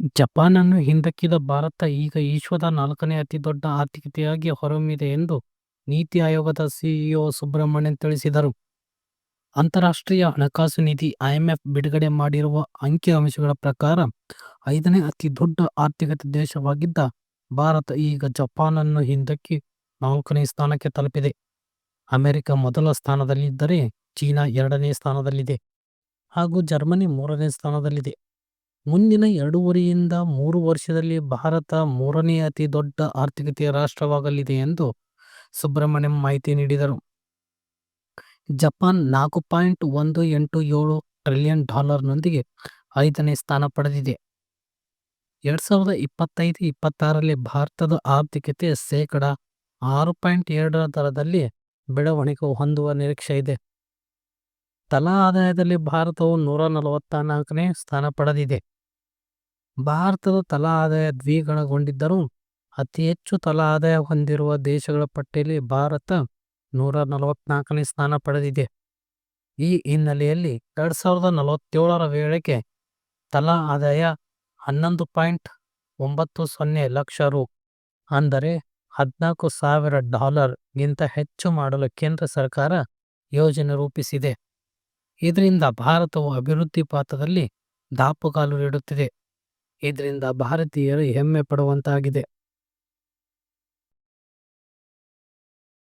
ಜಪಾನನ್ನು ಹಿಂದಕ್ಕಿದ ಭಾರತ ಈಗ ವಿಶ್ವದ ನಾಲ್ಕನೇ ಅತಿದೊಡ್ಡ ಆರ್ಥಿಕತೆಯಾಗಿ ಹೊರಹೊಮ್ಮಿದೆ ಎಂದು ನೀತಿ ಆಯೋಗದ ಸಿಇಒ ಸುಬ್ರಹ್ಮಣ್ಯನ್ ತಿಳಿಸಿದರು. ಅಂತಾರಾಷ್ಟ್ರೀಯ ಹಣಕಾಸು ನಿಧಿ ಐಎಂಎಫ್ ಬಿಡುಗಡೆ ಮಾಡಿರುವ ಅಂಕಿ-ಅಂಶಗಳ ಪ್ರಕಾರ ಐದನೇ ಅತಿದೊಡ್ಡ ಆರ್ಥಿಕತೆ ದೇಶವಾಗಿದ್ದ ಭಾರತ ಈಗ ಜಪಾನನ್ನು ಹಿಂದಕ್ಕಿ ನಾಲ್ಕನೇ ಸ್ಥಾನಕ್ಕೆ ತಲುಪಿದೆ. ಅಮೆರಿಕ ಮೊದಲ ಸ್ಥಾನದಲ್ಲಿದ್ದರೆ, ಚೀನಾ ಎರಡನೇ ಸ್ಥಾನದಲ್ಲಿದೆ ಹಾಗೂ ಜರ್ಮನಿ ಮೂರನೇ ಸ್ಥಾನದಲ್ಲಿದೆ. ಮುಂದಿನ ಎರಡೂವರೆಯಿಂದ ಮೂರು ವರ್ಷದಲ್ಲಿ ಭಾರತ ಮೂರನೇ ಅತಿ ದೊಡ್ಡ ಆರ್ಥಿಕತೆಯ ರಾಷ್ಟ್ರವಾಗಲಿದೆ ಎಂದು ಸುಬ್ರಹ್ಮಣ್ಯಂ ಮಾಹಿತಿ ನೀಡಿದರು. ಜಪಾನ್ ನಾಲ್ಕು ಪಾಯಿಂಟ್ ಒಂದು ಎಂಟು ಏಳು ಟ್ರಿಲಿಯನ್ ಡಾಲರ್ನೊಂದಿಗೆ ಐದನೇ ಸ್ಥಾನ ಪಡೆದಿದೆ. ಎರಡ್ ಸಾವಿರದ ಇಪ್ಪತ್ತೈದು-ಇಪ್ಪತ್ತಾರರಲ್ಲಿ ಭಾರತದ ಆರ್ಥಿಕತೆ ಶೇಕಡ ಆರು ಪಾಯಿಂಟ್ ಎರಡರ ದರದಲ್ಲಿ ಬೆಳವಣಿಗೆ ಹೊಂದುವ ನಿರೀಕ್ಷೆಯಿದೆ. ತಲಾ ಆದಾಯದಲ್ಲಿ ಭಾರತವು ನೂರ ನಲವತ್ತ ನಾಲ್ಕನೇ ಸ್ಥಾನ ಪಡೆದಿದೆ. ಭಾರತದ ತಲಾ ಆದಾಯ ದ್ವಿಗುಣಗೊಂಡಿದ್ದರೂ ಅತಿ ಹೆಚ್ಚು ತಲಾ ಆದಾಯ ಹೊಂದಿರುವ ದೇಶಗಳ ಪಟ್ಟಿಯಲ್ಲಿ ಭಾರತ ನೂರ ನಲವತ್ತನಾಲ್ಕನೇ ಸ್ಥಾನ ಪಡೆದಿದೆ. ಈ ಹಿನ್ನೆಲೆಯಲ್ಲಿ ಎರಡು ಸಾವಿರದ ನಲವತ್ತೇಳರ ವೇಳೆಗೆ ತಲಾ ಆದಾಯ ಹನ್ನೊಂದು ಪಾಯಿಂಟ್ ಒಂಬತ್ತು ಸೊನ್ನೆ ಲಕ್ಷ ರು, ಅಂದರೆ ಹದ್ನಾಲ್ಕು ಸಾವಿರ ಡಾಲರ್ ಗಿಂತ ಹೆಚ್ಚು ಮಾಡಲು ಕೇಂದ್ರ ಸರ್ಕಾರ ಯೋಜನೆ ರೂಪಿಸಿದೆ. ಇದರಿಂದ ಭಾರತವು ಅಭಿವೃದ್ಧಿ ಪಾತ್ರದಲ್ಲಿ ದಾಪುಗಾಲು ನೀಡುತ್ತಿದೆ ಇದರಿಂದ ಭಾರತೀಯರು ಹೆಮ್ಮೆ ಪಡುವಂತಾಗಿದೆ.